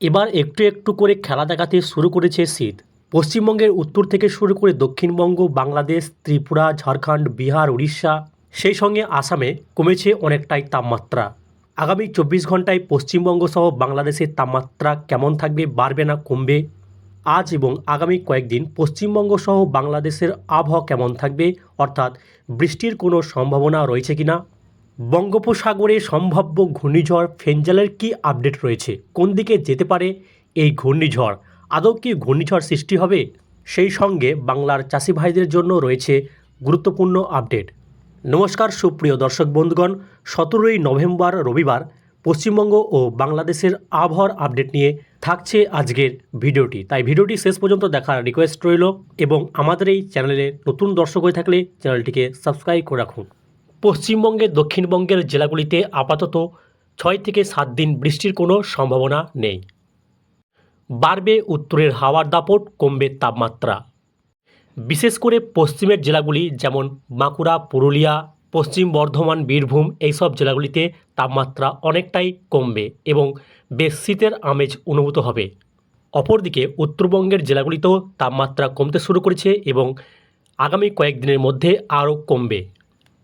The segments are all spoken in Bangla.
এবার একটু একটু করে খেলা দেখাতে শুরু করেছে শীত। পশ্চিমবঙ্গের উত্তর থেকে শুরু করে দক্ষিণবঙ্গ, বাংলাদেশ, ত্রিপুরা, ঝাড়খণ্ড, বিহার, উড়িষ্যা, সেই সঙ্গে আসামে কমেছে অনেকটাই তাপমাত্রা। আগামী চব্বিশ ঘন্টায় পশ্চিমবঙ্গ সহ বাংলাদেশের তাপমাত্রা কেমন থাকবে, বাড়বে না, কমবে? আজ এবং আগামী কয়েকদিন পশ্চিমবঙ্গ সহ বাংলাদেশের আবহাওয়া কেমন থাকবে, অর্থাৎ বৃষ্টির কোনো সম্ভাবনা রয়েছে কিনা? বঙ্গোপসাগরে সম্ভাব্য ঘূর্ণিঝড় ফেঞ্জালের কি আপডেট রয়েছে? কোন দিকে যেতে পারে এই ঘূর্ণিঝড়? আদৌ কি ঘূর্ণিঝড় সৃষ্টি হবে? সেই সঙ্গে বাংলার চাষি ভাইদের জন্য রয়েছে গুরুত্বপূর্ণ আপডেট। নমস্কার, সুপ্রিয় দর্শক বন্ধুগণ। সতেরোই নভেম্বর রবিবার পশ্চিমবঙ্গ ও বাংলাদেশের আবহাওয়ার আপডেট নিয়ে থাকছে আজকের ভিডিওটি। তাই ভিডিওটি শেষ পর্যন্ত দেখার রিকোয়েস্ট রইল এবং আমাদের এই চ্যানেলে নতুন দর্শক হয়ে থাকলে চ্যানেলটিকে সাবস্ক্রাইব করে রাখুন। পশ্চিমবঙ্গের দক্ষিণবঙ্গের জেলাগুলিতে আপাতত ছয় থেকে সাত দিন বৃষ্টির কোনো সম্ভাবনা নেই। বাড়বে উত্তরের হাওয়ার দাপট, কমবে তাপমাত্রা। বিশেষ করে পশ্চিমের জেলাগুলি যেমন বাঁকুড়া, পুরুলিয়া, পশ্চিম বর্ধমান, বীরভূম এইসব জেলাগুলিতে তাপমাত্রা অনেকটাই কমবে এবং বেশ শীতের আমেজ অনুভূত হবে। অপরদিকে উত্তরবঙ্গের জেলাগুলিতেও তাপমাত্রা কমতে শুরু করেছে এবং আগামী কয়েকদিনের মধ্যে আরও কমবে।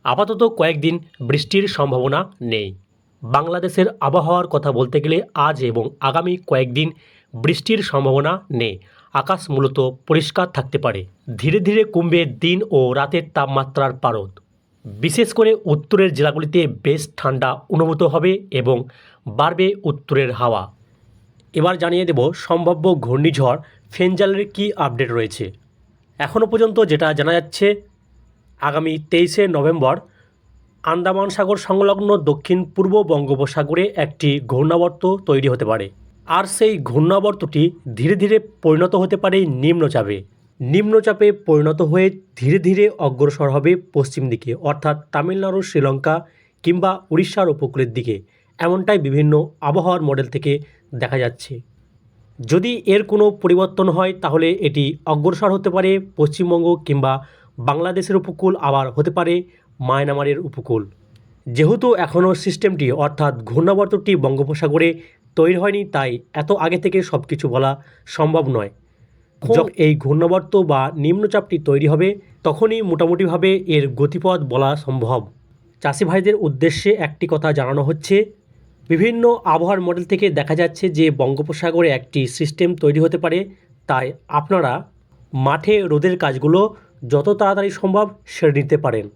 আপাতত কয়েকদিন বৃষ্টির সম্ভাবনা নেই। বাংলাদেশের আবহাওয়ার কথা বলতে গেলে আজ এবং আগামী কয়েকদিন বৃষ্টির সম্ভাবনা নেই। আকাশ মূলত পরিষ্কার থাকতে পারে। ধীরে ধীরে কমবে দিন ও রাতের তাপমাত্রার পারদ। বিশেষ করে উত্তরের জেলাগুলিতে বেশ ঠান্ডা অনুভূত হবে এবং বাড়বে উত্তরের হাওয়া। এবার জানিয়ে দেব সম্ভাব্য ঘূর্ণিঝড় ফেঞ্জালের কী আপডেট রয়েছে। এখনও পর্যন্ত যেটা জানা যাচ্ছে আগামী তেইশে নভেম্বর আন্দামান সাগর সংলগ্ন দক্ষিণ পূর্ব বঙ্গোপসাগরে একটি ঘূর্ণাবর্ত তৈরি হতে পারে। আর সেই ঘূর্ণাবর্তটি ধীরে ধীরে পরিণত হতে পারে নিম্নচাপে। নিম্নচাপে পরিণত হয়ে ধীরে ধীরে অগ্রসর হবে পশ্চিম দিকে, অর্থাৎ তামিলনাড়ু, শ্রীলঙ্কা কিংবা উড়িষ্যার উপকূলের দিকে। এমনটাই বিভিন্ন আবহাওয়ার মডেল থেকে দেখা যাচ্ছে। যদি এর কোনো পরিবর্তন হয়, তাহলে এটি অগ্রসর হতে পারে পশ্চিমবঙ্গ কিংবা বাংলাদেশের উপকূল আবার হতে পারে মায়ানমারের উপকূল। যেহেতু এখনও সিস্টেমটি অর্থাৎ ঘূর্ণাবর্তটি বঙ্গোপসাগরে তৈরি হয়নি তাই এত আগে থেকে সব কিছু বলা সম্ভব নয়। যখন এই ঘূর্ণাবর্ত বা নিম্নচাপটি তৈরি হবে তখনই মোটামুটিভাবে এর গতিপথ বলা সম্ভব। চাষি ভাইদের উদ্দেশ্যে একটি কথা জানানো হচ্ছে বিভিন্ন আবহাওয়ার মডেল থেকে দেখা যাচ্ছে যে বঙ্গোপসাগরে একটি সিস্টেম তৈরি হতে পারে তাই আপনারা মাঠে রোদের কাজগুলো যত তাড়াতাড়ি সম্ভব সেরে নিতে পারেন।